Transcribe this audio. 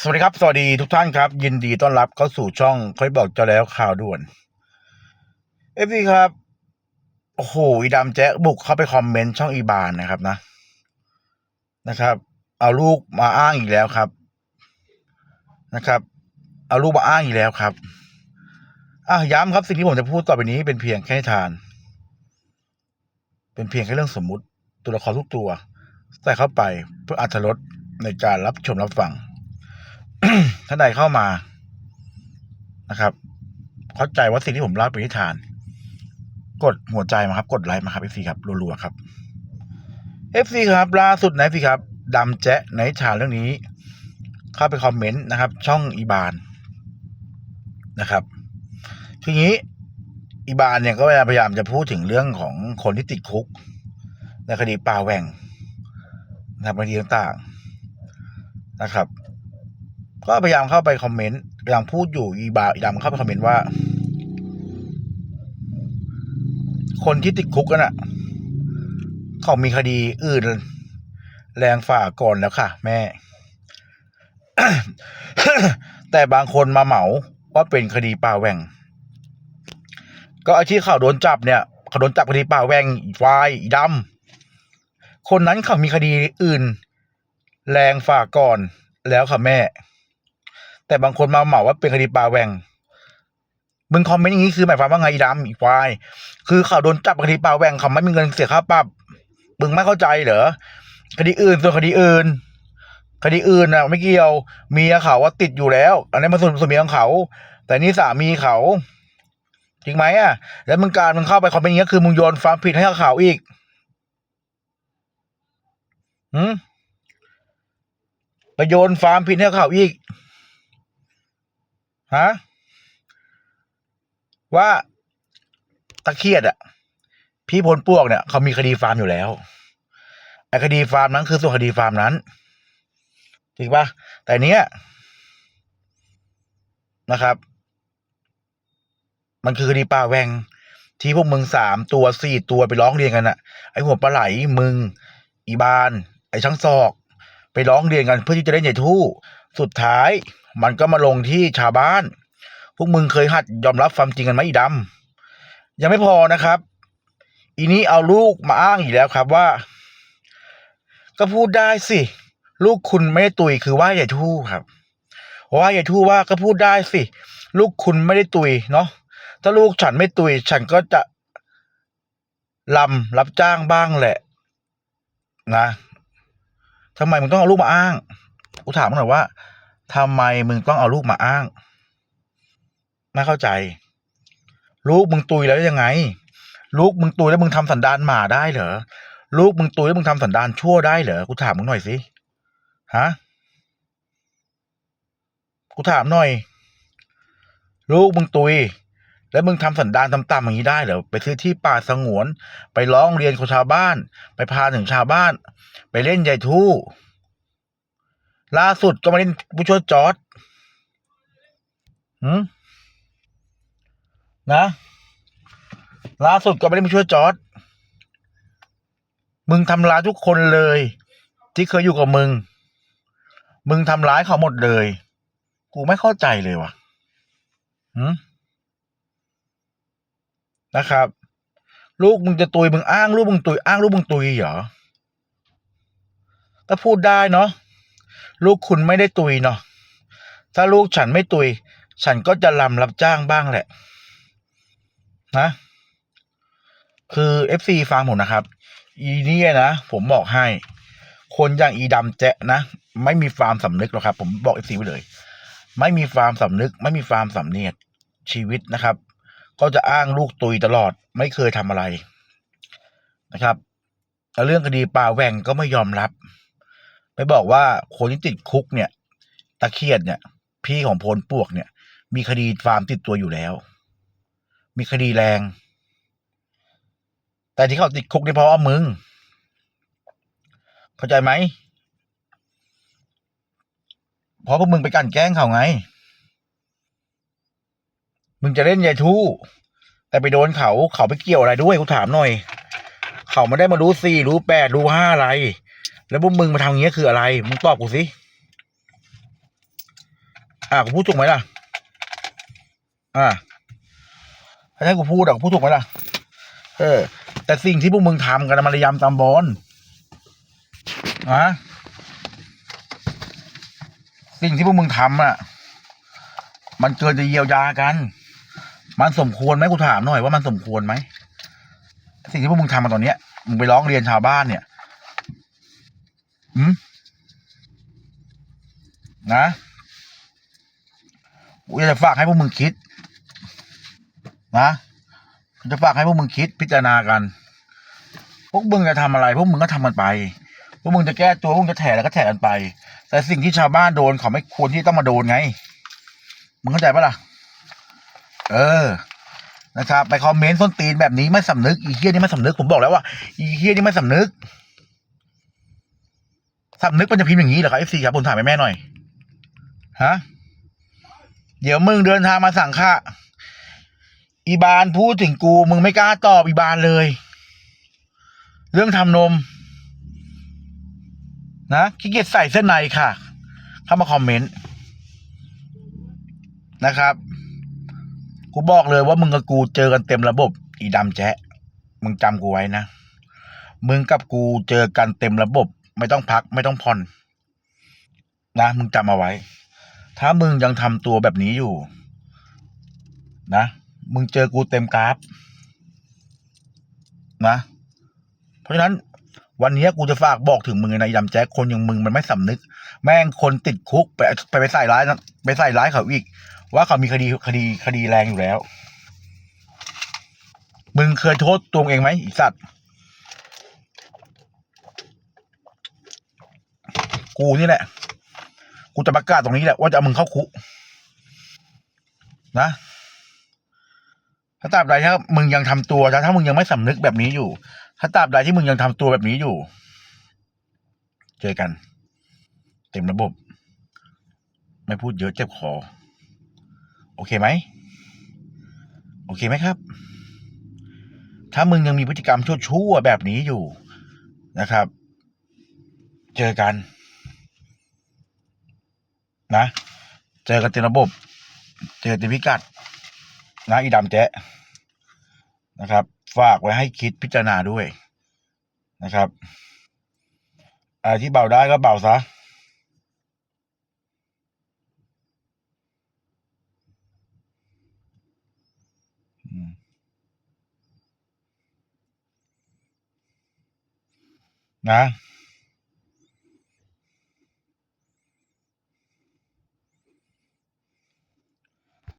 สวัสดีครับ สวัสดีทุกท่านครับ ยินดีต้อนรับเข้าสู่ช่องเคยบอกเจะแล้วข่าวด่วน เอฟซีครับ โอ้โหอีดำแจ๊บุกเข้าไปคอมเมนต์ช่องอีบานนะครับนะ นะครับ เอาลูกมาอ้างอีกแล้วครับ นะครับ เอาลูกมาอ้างอีกแล้วครับอะย้ำครับสิ่งที่ผมจะพูดต่อไปนี้เป็นเพียงแค่ทาน เป็นเพียงแค่เรื่องสมมุติตัวละครทุกตัว ใส่เข้าไปเพื่ออัธรสในการรับชมรับฟัง ท่านใดเข้ามานะครับ เข้าใจว่าสิ่งที่ผมเล่าเป็นนิทาน กดหัวใจมาครับ กดไลค์มาครับเอฟซีครับรัวๆครับเอฟซีครับล่าสุดไหนพี่ครับดำแจ๊ะในนิทานเรื่องนี้ เข้าไปคอมเมนต์นะครับ ช่องอีบานนะครับคืออย่างนี้อีบานเนี่ยก็พยายามจะพูดถึงเรื่องของคนที่ติดคุก ในคดีป่าแหว่งนะครับคดีต่างๆนะครับ ก็พยายามเข้าไปคอมเมนต์พยายามพูดอยู่อีบาอีดำเข้าไปคอมเมนต์ว่า คนที่ติดคุกกันอะเขามีคดีอื่น แรงฝ่าก่อนแล้วค่ะ แม่ แต่บางคนมาเหมาว่าเป็นคดีป่าแหว่ง ก็ไอ้ที่เขาโดนจับเนี่ยเขาโดนจับคดีป่าแหว่งอีควายดำคนนั้นเขามีคดีอื่น แรงฝ่าก่อนแล้วค่ะแม่ แต่บางคนมาเหมาว่าเป็นคดีป่าแหวงมึงคอมเมนต์อย่างนี้คือหมายความว่าไงดำอีควายคือเขาโดนจับคดีป่าแหวงเขาไม่มีเงินเสียค่าปรับมึงไม่เข้าใจเหรอคดีอื่นส่วนคดีอื่น คดีอื่นน่ะไม่เกี่ยวเมียเขาว่าติดอยู่แล้ว อันนี้มันส่วนส่วนเมียของเขา แต่นี่สามีเขาจริงไหมอะ แล้วมึงการมึงเข้าไปคอมเมนต์อย่างนี้คือมึงโยนความผิดให้เขาอีกหืมไปโยนความผิดให้เขาอีก ฮะว่าตะเคียดอะพี่พลปวกเนี่ยเขามีคดีฟาร์มอยู่แล้วไอ้คดีฟาร์มนั้นคือส่วนคดีฟาร์มนั้นจริงปะแต่เนี้ยนะครับ มันคือคดีป่าแวงที่พวกมึงสามตัวสี่ตัวไปร้องเรียนกันอะไอหัวปลาไหลมึง อีบาน ไอช่างซอก ไปร้องเรียนกันเพื่อที่จะได้ใหญ่ทู่ สุดท้ายมันก็มาลงที่ชาวบ้าน พวกมึงเคยหัดยอมรับความจริงกันไหมอีดำยังไม่พอนะครับ อีนี้เอาลูกมาอ้างอีกแล้วครับว่า ก็พูดได้สิ ลูกคุณไม่ได้ตุยคือว่าใหญ่ทู่ครับว่าใหญ่ทู่ว่าก็พูดได้สิ ลูกคุณไม่ได้ตุยเนาะถ้าลูกฉันไม่ตุย ฉันก็จะลำรับจ้างบ้างแหละ นะ ทำไมมึงต้องเอาลูกมาอ้าง กูถามมึงหน่อยว่าทำไมมึงต้องเอาลูกมาอ้าง ไม่เข้าใจ ลูกมึงตุยแล้วยังไง ลูกมึงตุยแล้วมึงทำสันดานหมาได้เหรอ ลูกมึงตุยแล้วมึงทำสันดานชั่วได้เหรอ กูถามมึงหน่อยสิ ฮะ กูถามหน่อย ลูกมึงตุย แล้วมึงทำสันดานต่ำๆอย่างนี้ได้เหรอไปซื้อที่ป่าสงวน ไปร้องเรียนคนชาวบ้าน ไปพาถึงชาวบ้าน ไปเล่นใหญ่ทู่ล่าสุดก็มาเล่นผู้ช่วยจอร์ดหืมนะ ล่าสุดก็ไม่ได้มาช่วยจอร์ดมึงทำร้ายทุกคนเลย ที่เคยอยู่กับมึง มึงทำร้ายเขาหมดเลย กูไม่เข้าใจเลยว่ะหืม นะครับ ลูกมึงจะตุยมึงอ้างลูกมึงตุยอ้างลูกมึงตุยเหรอก็พูดได้เนาะลูกคุณไม่ได้ตุยเนาะถ้าลูกฉันไม่ตุย ฉันก็จะลำรับจ้างบ้างแหละ นะ คือเอฟซีฟังผมนะครับ อีนี่นะ ผมบอกให้ คนอย่างอีดำแจ๊ะนะ ไม่มีฟาร์มสำนึกหรอกครับ ผมบอกเอฟซีไปเลย ไม่มีฟาร์มสำนึก ไม่มีฟาร์มสำเนียกชีวิตนะครับ ก็จะอ้างลูกตุยตลอดไม่เคยทำอะไรนะครับแล้วเรื่องคดีป่าแหว่งก็ไม่ยอมรับไปบอกว่าคนที่ติดคุกเนี่ย ตะเคียดเนี่ย พี่ของพลปวกเนี่ย มีคดีฟาร์มติดตัวอยู่แล้ว มีคดีแรง แต่ที่เขาติดคุกนี่เพราะว่ามึง เข้าใจไหมเพราะพวกมึงไปกันแกล้งเขาไง มึงจะเล่นยายทู่ แต่ไปโดนเขาเขาไปเกี่ยวอะไรด้วยกูถามหน่อย เขาไม่ได้มารู้สี่รู้แปดรู้ห้าอะไร แล้วพวกมึงมาทำอย่างเงี้ยคืออะไร มึงตอบกูสิอ่ากูพูดถูกไหมล่ะ อ่าถ้าให้กูพูดอะกูพูดถูกไหมล่ะ เออ แต่สิ่งที่พวกมึงทำกันมันระยำตำบอลนะสิ่งที่พวกมึงทำอะ มันเกินจะเยียวยากัน มันสมควรไหมกูถามหน่อยว่ามันสมควรไหมสิ่งที่พวกมึงทำมาตอนเนี้ยมึงไปร้องเรียนชาวบ้านเนี่ยอืมนะกูจะฝากให้พวกมึงคิด นะจะฝากให้พวกมึงคิดพิจารณากัน พวกมึงจะทำอะไร พวกมึงก็ทำมันไป พวกมึงจะแก้ตัวพวกมึงจะแถแล้วก็แถกันไป แต่สิ่งที่ชาวบ้านโดนเขาไม่ควรที่ต้องมาโดนไง มึงเข้าใจปะล่ะ เออนะครับไปคอมเมนต์ส้นตีนแบบนี้ไม่สำนึกอีเฮียนี่ไม่สำนึกผมบอกแล้วว่าอีเฮียนี่ไม่สำนึกสำนึกมันจะพิมพ์อย่างนี้เหรอครับเอฟซีครับผมถามแม่แม่หน่อยฮะเดี๋ยวมึงเดินทางมาสั่งค่าอีบานพูดถึงกู มึงไม่กล้าตอบอีบานเลย เรื่องทำนม นะขี้เกียจใส่เส้นในค่ะ เข้ามาคอมเมนต์นะครับ กูบอกเลยว่ามึงกับกูเจอกันเต็มระบบ อีดำแจ๊ะมึงจำกูไว้นะ มึงกับกูเจอกันเต็มระบบ ไม่ต้องพักไม่ต้องผ่อนนะมึงจำเอาไว้ ถ้ามึงยังทำตัวแบบนี้อยู่ นะ มึงเจอกูเต็มกราฟ นะ เพราะฉะนั้น วันนี้กูจะฝากบอกถึงมึงนะอีดำแจ๊คคนอย่างมึงมันไม่สำนึก แม่งคนติดคุกไปไปไปใส่ร้ายนะไปใส่ร้ายเขาอีก ว่าเขามีคดีคดีคดีแรงอยู่แล้ว มึงเคยโทษตัวเองไหมอีสัตว์ กูนี่แหละ กูจะประกาศตรงนี้แหละว่าจะเอามึงเข้าคุกนะถ้าตราบใดถ้ามึงยังทำตัวถ้ามึงยังไม่สำนึกแบบนี้อยู่ ถ้าตราบใดที่มึงยังทำตัวแบบนี้อยู่ เจอกัน เต็มระบบ ไม่พูดเยอะเจ็บคอ โอเคไหม โอเคไหมครับ ถ้ามึงยังมีพฤติกรรมชั่วๆแบบนี้อยู่นะครับ เจอกัน นะ เจอกันเต็มระบบ เจอเต็มพิกัด นะอีดำแจ๊ะนะครับ ฝากไว้ให้คิดพิจารณาด้วยนะครับอะไรที่เบาได้ก็เบาซะ นะ